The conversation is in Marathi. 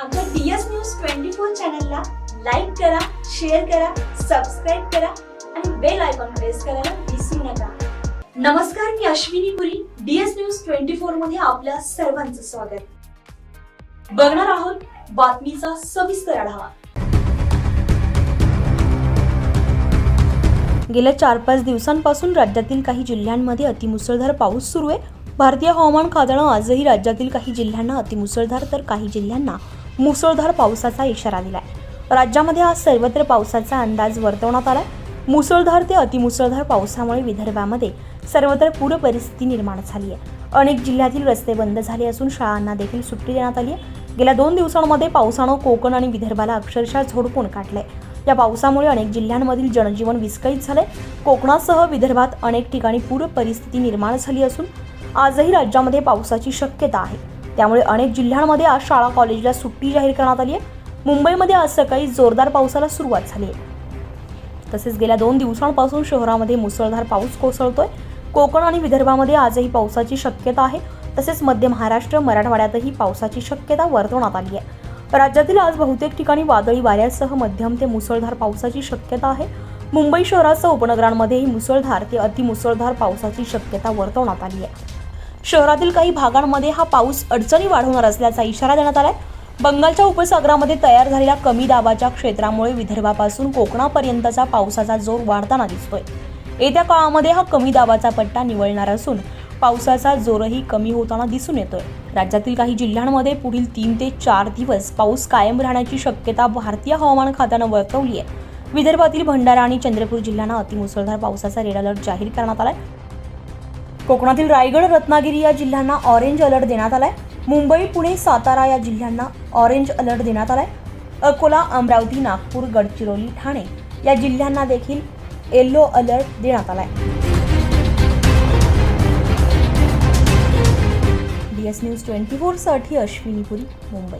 आमच्या डीएस न्यूज ट्वेंटी फोर चॅनलला लाईक करा शेअर करा सबस्क्राईब करा आणि बेल आयकॉन प्रेस करायला विसरू नका. नमस्कार मी Ashwini Puri DS news twenty फोरमध्ये आपल्या सर्वांचं स्वागत. बघणार आहोत बातमीचा सविस्तर आढावा. गेल्या चार पाच दिवसांपासून राज्यातील काही जिल्ह्यांमध्ये अतिमुसळधार पाऊस सुरू आहे. भारतीय हवामान खात्यानं आजही राज्यातील काही जिल्ह्यांना अतिमुसळधार तर काही जिल्ह्यांना मुसळधार पावसाचा इशारा दिलाय. राज्यामध्ये आज सर्वत्र पावसाचा अंदाज वर्तवण्यात आलाय. मुसळधार ते अतिमुसळधार पावसामुळे विदर्भामध्ये सर्वत्र पूर परिस्थिती निर्माण झाली आहे अनेक जिल्ह्यातील रस्ते बंद झाले असून शाळांना देखील सुट्टी देण्यात आली आहे गेल्या दोन दिवसांमध्ये पावसानं कोकण आणि विदर्भाला अक्षरशः झोडपून काढलंय. या पावसामुळे अनेक जिल्ह्यांमधील जनजीवन विस्कळीत झालंय. कोकणासह विदर्भात अनेक ठिकाणी पूर परिस्थिती निर्माण झाली असून आजही राज्यामध्ये पावसाची शक्यता आहे. त्यामुळे अनेक जिल्ह्यांमध्ये आज शाळा कॉलेजला सुट्टी जाहीर करण्यात आली आहे. मुंबईमध्ये आज सकाळी जोरदार पावसाला सुरुवात झाली आहे. तसेच गेल्या दोन दिवसांपासून शहरामध्ये मुसळधार पाऊस कोसळतोय. कोकण आणि विदर्भामध्ये आजही पावसाची शक्यता आहे. तसेच मध्य महाराष्ट्र मराठवाड्यातही पावसाची शक्यता वर्तवण्यात आली आहे. राज्यातील आज बहुतेक ठिकाणी वादळी वाऱ्यासह मध्यम ते मुसळधार पावसाची शक्यता आहे. मुंबई शहरासह उपनगरांमध्येही मुसळधार ते अतिमुसळधार पावसाची शक्यता वर्तवण्यात आली आहे. शहरातील काही भागांमध्ये हा पाऊस अडचणी वाढवणार असल्याचा इशारा देण्यात आलाय. बंगालच्या उपसागरामध्ये तयार झालेल्या कमी दाबाच्या क्षेत्रामुळे विदर्भापासून कोकणापर्यंतचा पावसाचा जोर वाढताना दिसतोय. येत्या काळामध्ये हा कमी दाबाचा पट्टा निवळणार असून पावसाचा जोरही कमी होताना दिसून येतोय. राज्यातील काही जिल्ह्यांमध्ये पुढील तीन ते चार दिवस पाऊस कायम राहण्याची शक्यता भारतीय हवामान खात्यानं वर्तवली आहे. विदर्भातील भंडारा आणि चंद्रपूर जिल्ह्यांना अतिमुसळधार पावसाचा रेड अलर्ट जाहीर करण्यात आलाय. कोकणातील रायगड रत्नागिरी या जिल्ह्यांना ऑरेंज अलर्ट देण्यात आलाय. मुंबई पुणे सातारा या जिल्ह्यांना ऑरेंज अलर्ट देण्यात आलाय. अकोला अमरावती नागपूर गडचिरोली ठाणे या जिल्ह्यांना देखील येल्लो अलर्ट देण्यात आलाय. डी एस न्यूज ट्वेंटी फोरसाठी अश्विनी पुरी मुंबई.